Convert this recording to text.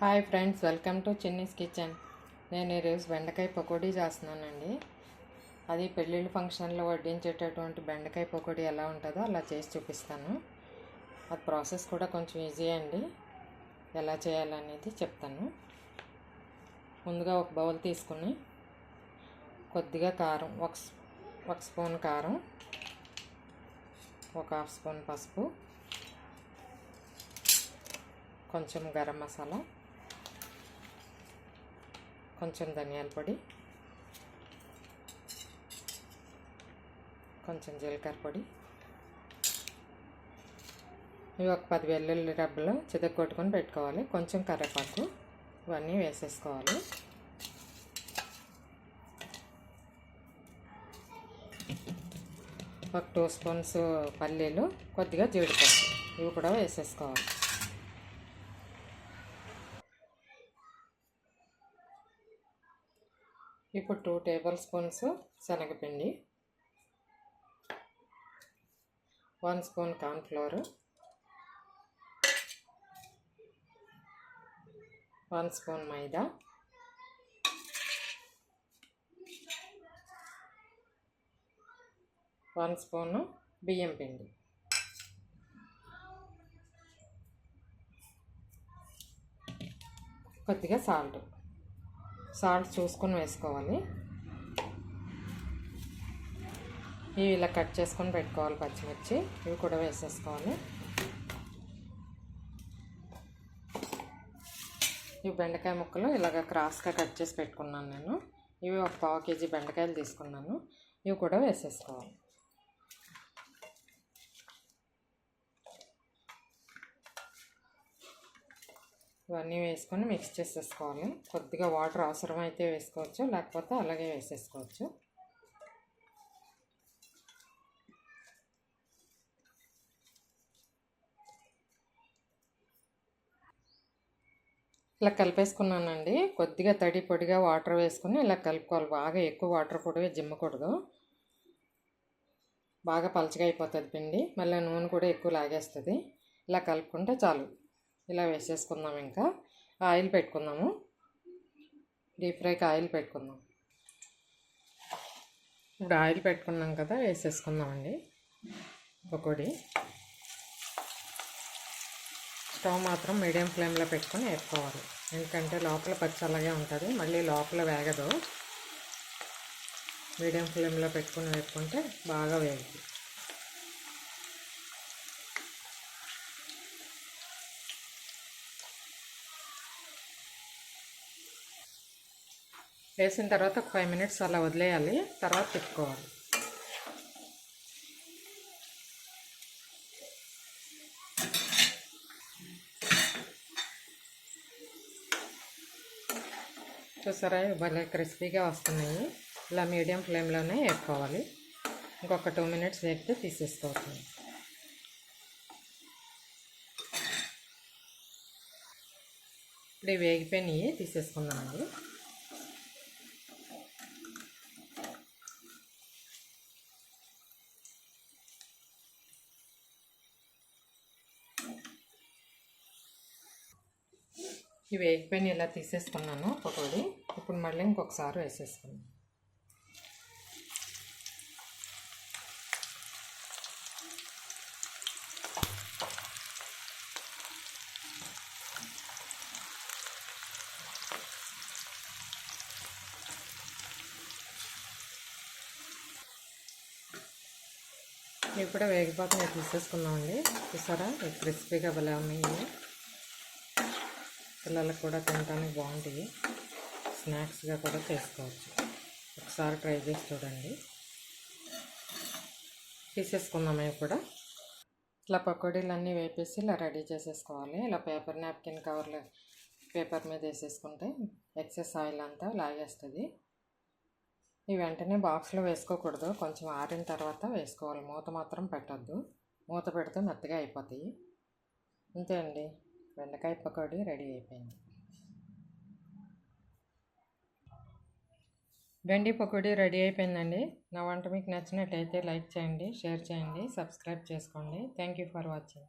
Hi friends welcome to Chinni's kitchen. నేను ఈరోజు బెండకాయ పకోడీ చేస్తున్నానండి. అది పెళ్ళిళ్ళ ఫంక్షన్లో వడ్డించేటటువంటి బెండకాయ పకోడీ ఎలా ఉంటుందో అలా చేసి చూపిస్తాను. అది ప్రాసెస్ కూడా కొంచెం ఈజీ అండి. ఎలా చేయాలనేది చెప్తాను. ముందుగా ఒక బౌల్ తీసుకుని కొద్దిగా కారం ఒక ఒక స్పూన్ కారం ఒక హాఫ్ స్పూన్ పసుపు కొంచెం గరం మసాలా కొంచెం ధనియాల పొడి కొంచెం జీలకర్ర పొడి. ఇవి ఒక పది వెల్లుల్లి రబ్బలు చితక్కొట్టుకొని పెట్టుకోవాలి. కొంచెం కరివేపాకు ఇవన్నీ వేసేసుకోవాలి. ఒక టూ స్పూన్స్ పల్లీలు కొద్దిగా జీడిపప్పు ఇవి కూడా వేసేసుకోవాలి. ఇప్పుడు టూ టేబుల్ స్పూన్స్ శనగపిండి one spoon cornflour one spoon మైదా వన్ స్పూను బియ్యం పిండి. కొద్దిగా సాల్ట్. సాల్ట్ చూసుకొని వేసుకోవాలి. ఇవి ఇలా కట్ చేసుకొని పెట్టుకోవాలి పచ్చిమిర్చి. ఇవి కూడా వేసేసుకోవాలి. ఇవి బెండకాయ ముక్కలు ఇలాగ క్రాస్గా కట్ చేసి పెట్టుకున్నాను నేను. ఇవి ఒక పావు కేజీ బెండకాయలు తీసుకున్నాను. ఇవి కూడా వేసేసుకోవాలి. ఇవన్నీ వేసుకొని మిక్స్ చేసేసుకోవాలి. కొద్దిగా వాటర్ అవసరమైతే వేసుకోవచ్చు లేకపోతే అలాగే వేసేసుకోవచ్చు. ఇలా కలిపేసుకున్నానండి. కొద్దిగా తడి పొడిగా వాటర్ వేసుకుని ఇలా కలుపుకోవాలి. బాగా ఎక్కువ వాటర్ పొడివే జిమ్మకూడదు. బాగా పలచగా అయిపోతుంది పిండి. మళ్ళీ నూనె కూడా ఎక్కువ లాగేస్తుంది. ఇలా కలుపుకుంటే చాలు. ఇలా వేసేసుకుందాం ఇంకా. ఆయిల్ పెట్టుకుందాము. డీప్ ఫ్రైకి ఆయిల్ పెట్టుకుందాం. ఇప్పుడు ఆయిల్ పెట్టుకున్నాం కదా వేసేసుకుందామండి. పకోడీ. స్టవ్ మాత్రం మీడియం ఫ్లేమ్లో పెట్టుకొని వేసుకోవాలి ఎందుకంటే లోపల పచ్చ అలాగే ఉంటుంది. మళ్ళీ లోపల వేగదు. మీడియం ఫ్లేమ్లో పెట్టుకుని వేసుకుంటే బాగా వేగుతుంది. వేసిన తర్వాత ఒక ఫైవ్ మినిట్స్ అలా వదిలేయాలి. తర్వాత తిప్పుకోవాలి. చూసారా? భలే క్రిస్పీగా వస్తున్నాయి. ఇలా మీడియం ఫ్లేమ్లోనే వేపుకోవాలి. ఇంకొక టూ మినిట్స్ వేపితే తీసేసుకోవచ్చు ఇప్పుడు వేగిపోయినవి తీసేసుకున్నామండి ఇవి వేగిపోయిన ఇలా తీసేసుకున్నాను పకోడీ ఇప్పుడు మళ్ళీ ఇంకొకసారి వేసేసుకున్నాను ఇవి కూడా వేగిపోతున్నాయి తీసేసుకున్నామండి చూసారా? క్రిస్పీగా భలే ఉన్నాయి. పిల్లలకు కూడా తినడానికి బాగుంటాయి. స్నాక్స్గా కూడా చేసుకోవచ్చు. ఒకసారి ట్రై చేసి చూడండి. తీసేసుకుందాం అవి కూడా. ఇలా పకోడీలు అన్నీ వేపేసి ఇలా రెడీ చేసేసుకోవాలి. ఇలా పేపర్ నాప్కిన్ కవర్లు పేపర్ మీద వేసేసుకుంటే ఎక్సెస్ ఆయిల్ అంతా లాగేస్తుంది. ఇవి వెంటనే బాక్స్లో వేసుకోకూడదు. కొంచెం ఆరిన తర్వాత వేసుకోవాలి. మూత మాత్రం పెట్టద్దు. మూత పెడితే మెత్తగా అయిపోతాయి. అంతే అండి. బెండకాయ పకోడీ రెడీ అయిపోయింది. బెండి పకోడీ రెడీ అయిపోయిందండి. నా వంట మీకు నచ్చినట్టయితే లైక్ చేయండి షేర్ చేయండి సబ్స్క్రైబ్ చేసుకోండి. Thank you for watching.